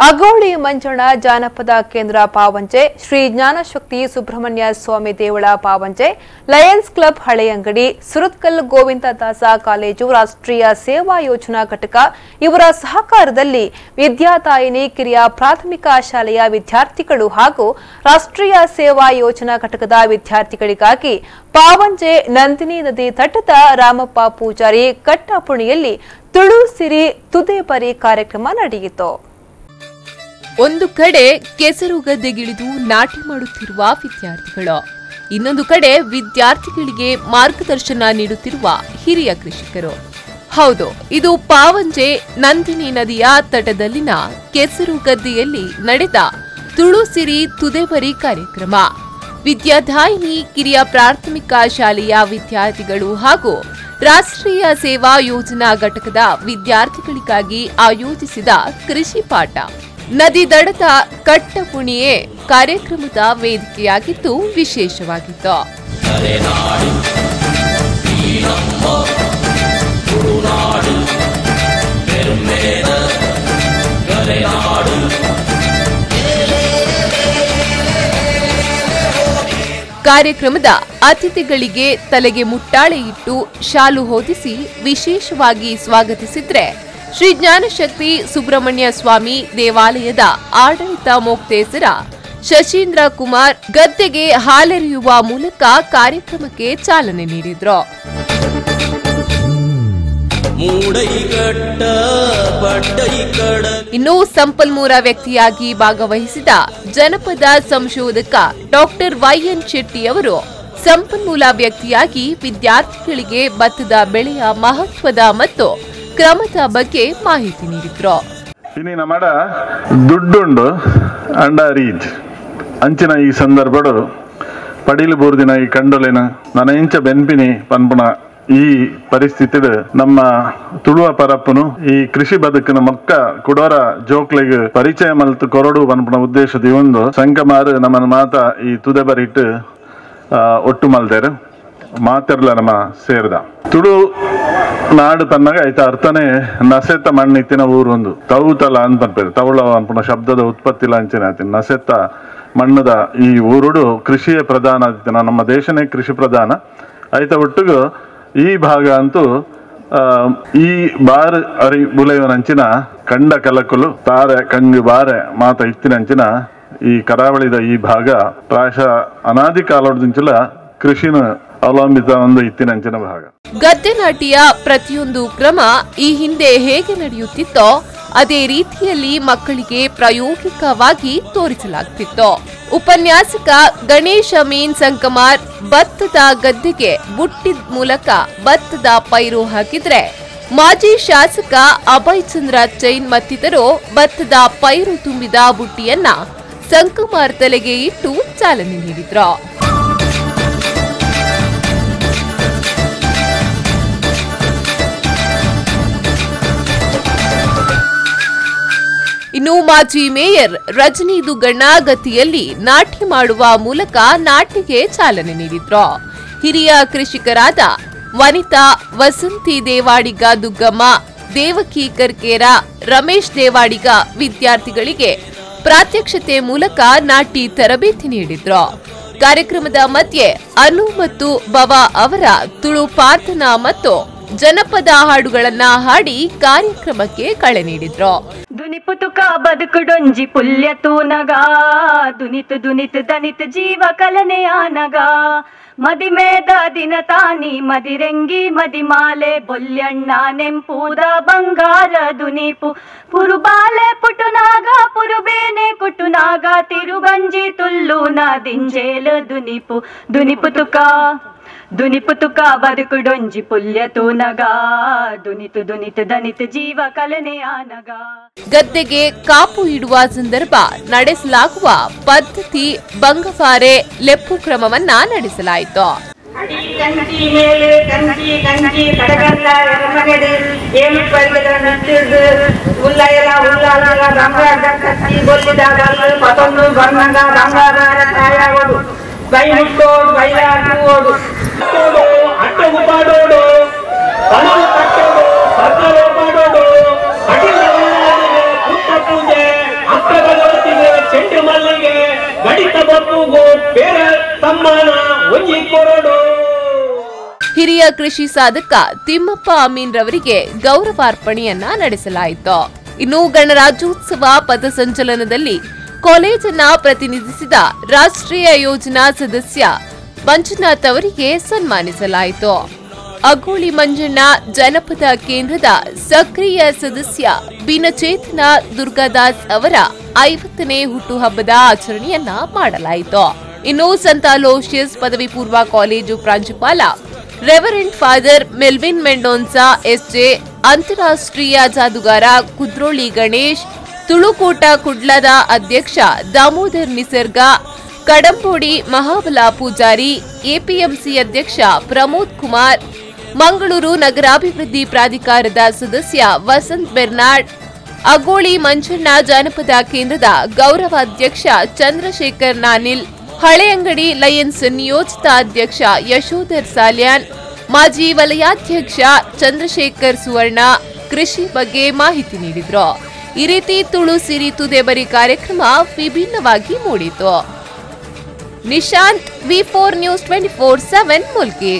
ಅಗೋಳಿ ಮಂಜಣ್ಣ ಜಾನಪದ ಕೇಂದ್ರ Pavanje, Shri Jnanashakti Subrahmanya Swami ದೇವಳ Pavanje, lions club Haleyangadi Surathkal Govindadasa college, Rashtriya Seva Yojana ಘಟಕ, ಇವರ ಸಹಕಾರದಲ್ಲಿ ವಿದ್ಯಾತಾಯಿನಿ ಕಿರಿಯ ಪ್ರಾಥಮಿಕ ಶಾಲೆಯ ವಿದ್ಯಾರ್ಥಿಗಳು ಹಾಗೂ ರಾಷ್ಟ್ರೀಯ ಸೇವಾ ಯೋಜನಾ ಘಟಕದ ವಿದ್ಯಾರ್ಥಿಗಳಿಗಾಗಿ ಪಾವಂಜೆ ನಂದಿನಿ ನದಿ ತಟದ ರಾಮಪ್ಪ ಪೂಜಾರಿ ಕಟ್ಟಪುಣಿಯಲ್ಲಿ ತುಳು ಸಿರಿ ತುದೇಪರಿ ಕಾರ್ಯಕ್ರಮ ನಡೆಯಿತು. ಒಂದು ಕಡೆ ಕೆಸರು ಗದ್ದೆಗಿಳಿದು ನಾಟಿ ಮಾಡುತ್ತಿರುವ ವಿದ್ಯಾರ್ಥಿಗಳು. ಇನ್ನೊಂದು ಕಡೆ ವಿದ್ಯಾರ್ಥಿಗಳಿಗೆ ಮಾರ್ಗದರ್ಶನ ನೀಡುತ್ತಿರುವ ಹಿರಿಯ ಕೃಷಿಕರು. ಹೌದು, ಇದು ಪಾವಂಜೆ ನಂದಿನಿ ನದಿಯ ತಟದಲ್ಲಿನ ಕೆಸರು ಗದ್ದೆಯಲ್ಲಿ ನಡೆದ ತುಳುಸಿರಿ ತುದೆಬರಿ ಕಾರ್ಯಕ್ರಮ. ವಿದ್ಯಾದಾಯಿನಿ ಕಿರಿಯ ಪ್ರಾಥಮಿಕ ಶಾಲೆಯ ವಿದ್ಯಾರ್ಥಿಗಳು ಹಾಗೂ ರಾಷ್ಟ್ರೀಯ ಸೇವಾ ಯೋಜನಾ ಘಟಕದ ವಿದ್ಯಾರ್ಥಿಗಳಿಗಾಗಿ ಆಯೋಜಿಸಿದ ಕೃಷಿ ಪಾಠ. ನದಿ ದಡದ ಕಟ್ಟಪುಣಿಯೇ ಕಾರ್ಯಕ್ರಮದ ವೇದಿಕೆಯಾಗಿದ್ದು ವಿಶೇಷವಾಗಿತ್ತು. ಕಾರ್ಯಕ್ರಮದ ಅತಿಥಿಗಳಿಗೆ ತಲೆಗೆ ಮುಟ್ಟಾಳೆ ಇಟ್ಟು ಶಾಲು ಹೊದಿಸಿ ವಿಶೇಷವಾಗಿ ಸ್ವಾಗತಿಸಿದ್ರೆ ಶ್ರೀ ಜ್ಞಾನಶಕ್ತಿ ಸುಬ್ರಹ್ಮಣ್ಯ ಸ್ವಾಮಿ ದೇವಾಲಯದ ಆಡಳಿತ ಮೊಕ್ತೇಸರ ಶಶೀಂದ್ರ ಕುಮಾರ್ ಗದ್ದೆಗೆ ಹಾಲೆರೆಯುವ ಮೂಲಕ ಕಾರ್ಯಕ್ರಮಕ್ಕೆ ಚಾಲನೆ ನೀಡಿದ್ರು. ಇನ್ನು ಸಂಪನ್ಮೂಲ ವ್ಯಕ್ತಿಯಾಗಿ ಭಾಗವಹಿಸಿದ ಜನಪದ ಸಂಶೋಧಕ ಡಾಕ್ಟರ್ ವೈಎನ್ ಶೆಟ್ಟಿ ಅವರು ಸಂಪನ್ಮೂಲ ವ್ಯಕ್ತಿಯಾಗಿ ವಿದ್ಯಾರ್ಥಿಗಳಿಗೆ ಭತ್ತದ ಬೆಳೆಯ ಮಹತ್ವದ ಮತ್ತು ಕ್ರಮದ ಬಗ್ಗೆ ಮಾಹಿತಿ ನೀಡಿದ್ರು. ಇನಿ ನಮ್ಮಡ ದುಡ್ಡುಂಡು ಅಂಡ ರೀಚ್ ಅಂಚಿನ ಈ ಸಂದರ್ಭಡು ಪಡೀಲು ಬೂರ್ದಿನ ಈ ಕಂಡೊಲಿನ ನನ್ನ ಇಂಚ ಬೆನ್ಪಿನಿ ಪನ್ಪುಣ ಈ ಪರಿಸ್ಥಿತಿಡ್ ನಮ್ಮ ತುಳುವ ಪರಪ್ಪನು ಈ ಕೃಷಿ ಬದುಕಿನ ಮಕ್ಕ ಕುಡೋರ ಜೋಕ್ಲೆಗ್ ಪರಿಚಯ ಮಲ್ತು ಕೊರಡು ಪನ್ಪುಣ ಉದ್ದೇಶದ ಒಂದು ಸಂಕಮಾರು ನಮ್ಮನ ಮಾತ ಈ ತುದೆ ಬರಿಟ್ಟು ಒಟ್ಟು ಮಲ್ತೇರು ಮಾತೆರ್ಲ ನಮ್ಮ ಸೇರ್ದ. ತುಳು ನಾಡು ತನ್ನಗ ಐತ ಅರ್ಥನೇ ನಸೆತ್ತ ಮಣ್ಣಿತ್ತಿನ ಊರೊಂದು. ತೌತಲ ಅಂತ ಪನ್ಪೇರು ತವಳ ಅನ್ಪುಣ ಶಬ್ದದ ಉತ್ಪತ್ತಿ ಅಂಚಿನ ಆತಿ ನಸೆತ್ತ ಮಣ್ಣದ ಈ ಊರುಡು ಕೃಷಿಯೇ ಪ್ರಧಾನ ಆದಿತ್ತಿನ ನಮ್ಮ ದೇಶನೇ ಕೃಷಿ ಪ್ರಧಾನ. ಐತ ಒಟ್ಟಿಗೂ ಈ ಭಾಗ ಅಂತೂ ಈ ಬಾರ್ ಅರಿ ಬುಲೆಯವನಂಚಿನ ಕಂಡ ಕಲಕುಲು, ತಾರೆ ಕಂಗು ಬಾರೆ ಮಾತ ಇತ್ತಿನಂಚಿನ ಈ ಕರಾವಳಿದ ಈ ಭಾಗ ಪ್ರಾಯಶಃ ಅನಾದಿ ಕಾಲದಿಂಚಲ ಕೃಷಿನ ಅವಲಂಬಿತ ಒಂದು ಇತ್ತಿನಂಚಿನ ಭಾಗ. ಗದ್ದೆ ನಾಟಿಯ ಪ್ರತಿಯೊಂದು ಕ್ರಮ ಈ ಹಿಂದೆ ಹೇಗೆ ನಡೆಯುತ್ತಿತ್ತೋ, ಅದೇ ರೀತಿಯಲ್ಲಿ ಮಕ್ಕಳಿಗೆ ಪ್ರಾಯೋಗಿಕವಾಗಿ ತೋರಿಸಲಾಗ್ತಿತ್ತು. ಉಪನ್ಯಾಸಕ ಗಣೇಶ ಮೀನ್ ಸಂಕಮಾರ್ ಭತ್ತದ ಗದ್ದೆಗೆ ಬುಟ್ಟಿದ ಮೂಲಕ ಭತ್ತದ ಪೈರು ಹಾಕಿದ್ರೆ, ಮಾಜಿ ಶಾಸಕ ಅಭಯ್ ಚಂದ್ರ ಜೈನ್ ಮತ್ತಿತರು ಭತ್ತದ ಪೈರು ತುಂಬಿದ ಬುಟ್ಟಿಯನ್ನ ಸಂಕಮಾರ್ ತಲೆಗೆ ಇಟ್ಟು ಚಾಲನೆ ನೀಡಿದ್ರು. ಇನ್ನು ಮಾಜಿ ಮೇಯರ್ ರಜನಿ ದುಗ್ಗಣ್ಣ ಗತಿಯಲ್ಲಿ ನಾಟಿ ಮಾಡುವ ಮೂಲಕ ನಾಟಿಗೆ ಚಾಲನೆ ನೀಡಿದ್ರು. ಹಿರಿಯ ಕೃಷಿಕರಾದ ವನಿತಾ ವಸಂತಿ ದೇವಾಡಿಗ ದುಗ್ಗಮ್ಮ, ದೇವಕಿ ಕರ್ಕೇರ, ರಮೇಶ್ ದೇವಾಡಿಗ ವಿದ್ಯಾರ್ಥಿಗಳಿಗೆ ಪ್ರಾತ್ಯಕ್ಷತೆ ಮೂಲಕ ನಾಟಿ ತರಬೇತಿ ನೀಡಿದ್ರು. ಕಾರ್ಯಕ್ರಮದ ಮಧ್ಯೆ ಅನು ಮತ್ತು ಬವ ಅವರ ತುಳು ಪ್ರಾರ್ಥನಾ ಮತ್ತು ಜನಪದ ಹಾಡುಗಳನ್ನ ಹಾಡಿ ಕಾರ್ಯಕ್ರಮಕ್ಕೆ ಕಳೆ ನೀಡಿದ್ರು. ದುನಿಪುತುಕ ಬದುಕುಡೊಂಜಿ ಪುಲ್ಯ ತೂನಗ ದುನಿತು ದುನಿತು ದನಿತು ಜೀವ ಕಲನೆಯಾನಗ ಮದಿಮೇದ ದಿನ ತಾನಿ ಮದಿರೆಂಗಿ ಮದಿಮಾಲೆ ಬೊಲ್ಯಣ್ಣ ನೆಂಪೂದ ಬಂಗಾರ ದುನಿಪು ಪುರುಬಾಲೆ ಪುಟುನಾಗ ಪುರುಬೇನೆ ಕುಟುನಾಗ ತಿರುಗಂಜಿ ತುಲ್ಲೂನ ದಿಂಜೇಲ ದುನಿಪು ದುನಿಪುತುಕ ಬದುಕು ಬದುಕುಡೊಂಜಿ ಪುಲ್ಯ ತೂನಗ. ದುನಿತು ದುನಿತು ದನಿತ ಜೀವ ಆನಗ. ಗದ್ದೆಗೆ ಕಾಪು ಇಡುವ ಸಂದರ್ಭ ನಡೆಸಲಾಗುವ ಪದ್ಧತಿ ಬಂಗಫಾರೆ ಲೆಪ್ಪು ಕ್ರಮವನ್ನ ನಡೆಸಲಾಯಿತು. ಹಿರಿಯ ಕೃಷಿ ಸಾಧಕ ತಿಮ್ಮಪ್ಪ ಅಮೀನ್ ರವರಿಗೆ ಗೌರವಾರ್ಪಣೆಯನ್ನ ನಡೆಸಲಾಯಿತು. ಇನ್ನು ಗಣರಾಜ್ಯೋತ್ಸವ ಪಥಸಂಚಲನದಲ್ಲಿ ಕಾಲೇಜನ್ನ ಪ್ರತಿನಿಧಿಸಿದ ರಾಷ್ಟ್ರೀಯ ಯೋಜನಾ ಸದಸ್ಯ ಮಂಜುನಾಥ್ ಅವರಿಗೆ ಸನ್ಮಾನಿಸಲಾಯಿತು. ಅಗೋಳಿ ಮಂಜಣ್ಣ ಜನಪದ ಕೇಂದ್ರದ ಸಕ್ರಿಯ ಸದಸ್ಯ ಬಿನಚೇತನ ದುರ್ಗಾದಾಸ್ ಅವರ ಐವತ್ತನೇ ಹುಟ್ಟುಹಬ್ಬದ ಆಚರಣೆಯನ್ನ ಮಾಡಲಾಯಿತು. ಇನ್ನು ಸಂತಾಲೋಷಿಯಸ್ ಪದವಿ ಪೂರ್ವ ಕಾಲೇಜು ಪ್ರಾಂಶುಪಾಲ reverend father Melvin Mendonsa SJ ಅಂತಾರಾಷ್ಟ್ರೀಯ ಜಾದುಗಾರ ಕುದ್ರೋಳಿ ಗಣೇಶ್ ತುಳುಕೂಟ ಕುಡ್ಲದ ಅಧ್ಯಕ್ಷ ದಾಮೋದರ್ ನಿಸರ್ಗ ಕಡಂಬೋಡಿ ಮಹಾಬಲ ಪೂಜಾರಿ, ಎಪಿಎಂಸಿ ಅಧ್ಯಕ್ಷ ಪ್ರಮೋದ್ ಕುಮಾರ್, ಮಂಗಳೂರು ನಗರಾಭಿವೃದ್ಧಿ ಪ್ರಾಧಿಕಾರದ ಸದಸ್ಯ ವಸಂತ್ ಬೆರ್ನಾಡ್, ಅಗೋಳಿ ಮಂಜಣ್ಣ ಜಾನಪದ ಕೇಂದ್ರದ ಗೌರವಾಧ್ಯಕ್ಷ ಚಂದ್ರಶೇಖರ್ ನಾನಿಲ್ ಹಳೆಯಂಗಡಿ ಲಯನ್ಸ್ ನಿಯೋಜಿತ ಅಧ್ಯಕ್ಷ ಯಶೋಧರ್ ಸಾಲ್ಯಾನ್, ಮಾಜಿ ವಲಯಾಧ್ಯಕ್ಷ ಚಂದ್ರಶೇಖರ್ ಸುವರ್ಣ ಕೃಷಿ ಬಗ್ಗೆ ಮಾಹಿತಿ ನೀಡಿದ್ರು. ಈ ರೀತಿ ತುಳು ಸಿರಿ ತುದೇಬರಿ ಕಾರ್ಯಕ್ರಮ ವಿಭಿನ್ನವಾಗಿ ಮೂಡಿತು. Nishanth V four news twenty four seven Mulki